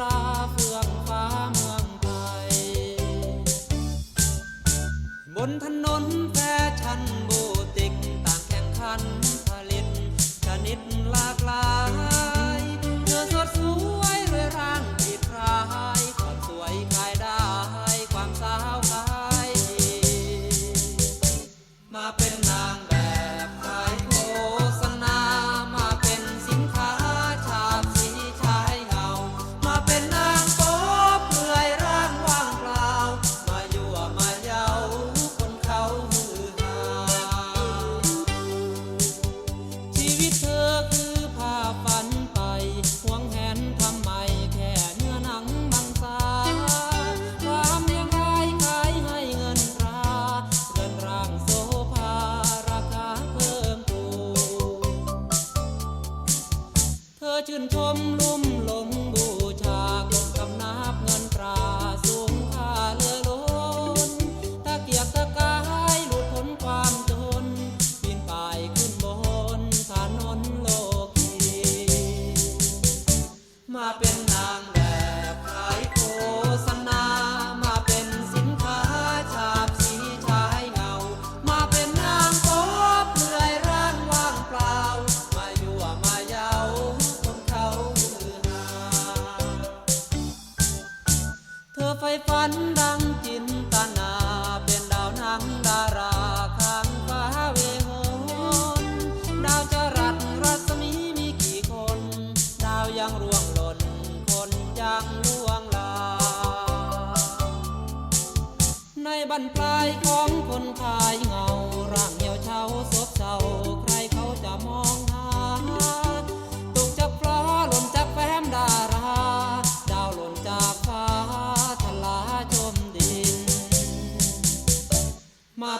ราเฟื่องฟ้าเมืองไทย บนถนนแฟชั่นบูติกต่างแข่งขันผลิตชนิดหลากหลายเธอสดสวยรวยร่างผิดรายความสวยขายได้ความสาวขาย มาเป็นนาง ชื่นชมลุ่มหลงบูชากลงคำนับเงินตราสูงค่าเลือล้นตะเกียกตะกายหลุดพ้นความจนปีนป่ายขึ้นบนถนนโลกีมาเป็น ไฟฝันดังจินตนาเป็นดาวนังดาราข้างฟ้าเวหนดาวจรัสรัศมีมีกี่คน ดาวยังร่วงหล่นคนยังล่วงลา ในบันปลายของคนขายเงา My